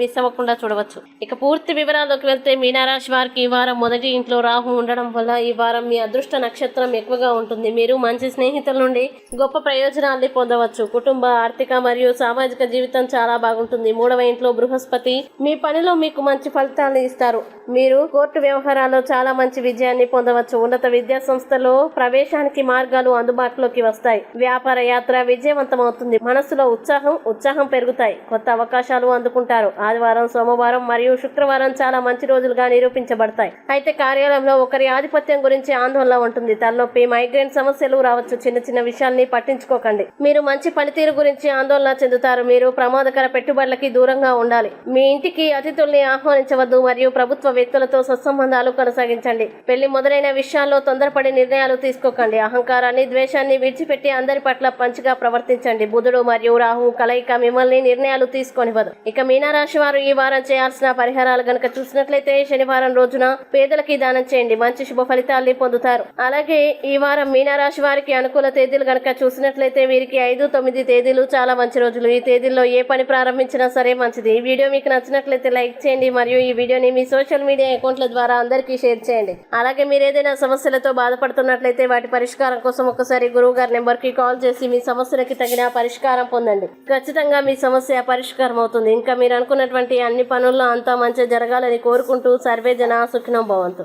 Miss అవ్వకుండా చూడవచ్చు. ఇక పూర్తి వివరాల్లోకి వెళ్తే మీనారాశి వారికి ఈ వారం మొదటి ఇంట్లో రాహు ఉండడం వల్ల ఈ వారం మీ అదృష్ట నక్షత్రం ఎక్కువగా ఉంటుంది. మీరు మంచి స్నేహితుల నుండి గొప్ప ప్రయోజనాల్ని పొందవచ్చు. కుటుంబ ఆర్థిక మరియు సామాజిక జీవితం చాలా బాగుంటుంది. మూడవ ఇంట్లో బృహస్పతి మీ పనిలో మీకు మంచి ఫలితాలను ఇస్తారు. మీరు కోర్టు వ్యవహారాల్లో చాలా మంచి విజయాన్ని పొందవచ్చు. ఉన్నత విద్యా సంస్థలో ప్రవేశానికి మార్గాలు అందుబాటులోకి వస్తాయి. వ్యాపార యాత్ర విజయవంతమవుతుంది. మనస్సులో ఉత్సాహం ఉత్సాహం పెరుగుతాయి. కొత్త అవకాశాలు అందుకుంటారు. ఆదివారం సోమవారం మరియు శుక్రవారం చాలా మంచి రోజులుగా నిరూపించబడతాయి. అయితే కార్యాలయంలో ఒకరి ఆధిపత్యం గురించి ఆందోళన ఉంటుంది. తలనొప్పి మైగ్రేన్ సమస్యలు రావచ్చు. చిన్న చిన్న విషయాల్ని పట్టించుకోకండి. మీరు మంచి పనితీరు గురించి ఆందోళన చెందుతారు. మీరు ప్రమాదకర పెట్టుబడులకి దూరంగా ఉండాలి. మీ ఇంటికి అతిథుల్ని ఆహ్వానించవద్దు మరియు ప్రభుత్వ వ్యక్తులతో సత్సంబంధాలు కొనసాగించండి. పెళ్ళి మొదలైన విషయాల్లో తొందరపడి నిర్ణయాలు తీసుకోకండి. అహంకారాన్ని ద్వేషాన్ని విడిచిపెట్టి అందరి పట్ల పంచిగా ప్రవర్తించండి. బుధుడు మరియు రాహు కలయిక మిమ్మల్ని నిర్ణయాలు తీసుకొనివ్వదు. ఇక మీనారాశి వారు ఈ వారం చేయాల్సిన పరిహారాలు గనక చూసినట్లయితే శనివారం రోజున పేదలకి దానం చేయండి. మంచి శుభ ఫలితాల్ని పొందుతారు. అలాగే ఈ వారం మీనారాశి వారికి అనుకూల తేదీలు గనక చూసినట్లయితే వీరికి ఐదు తొమ్మిది తేదీలు చాలా మంచి రోజులు. ఈ తేదీల్లో ఏ పని ప్రారంభించినా సరే మంచిది. ఈ వీడియో మీకు నచ్చినట్లయితే లైక్ చేయండి. మరియు ఈ వీడియోని మీ సోషల్ మీడియా అకౌంట్ల ద్వారా అందరికీ షేర్ చేయండి. అలాగే మీరు ఏదైనా సమస్యలతో బాధపడుతున్నట్లయితే వాటి పరిష్కారం కోసం ఒకసారి గురువు గారి నెంబర్కి కాల్ చేసి మీ సమస్యలకి తగిన పరిష్కారం పొందండి. ఖచ్చితంగా మీ సమస్య పరిష్కారం అవుతుంది ఇంకా మీరు అనుకున్న అనుకున్నటువంటి అన్ని పనుల్లో అంతా మంచి జరగాలని కోరుకుంటూ సర్వే జన సుఖినం భవంతు.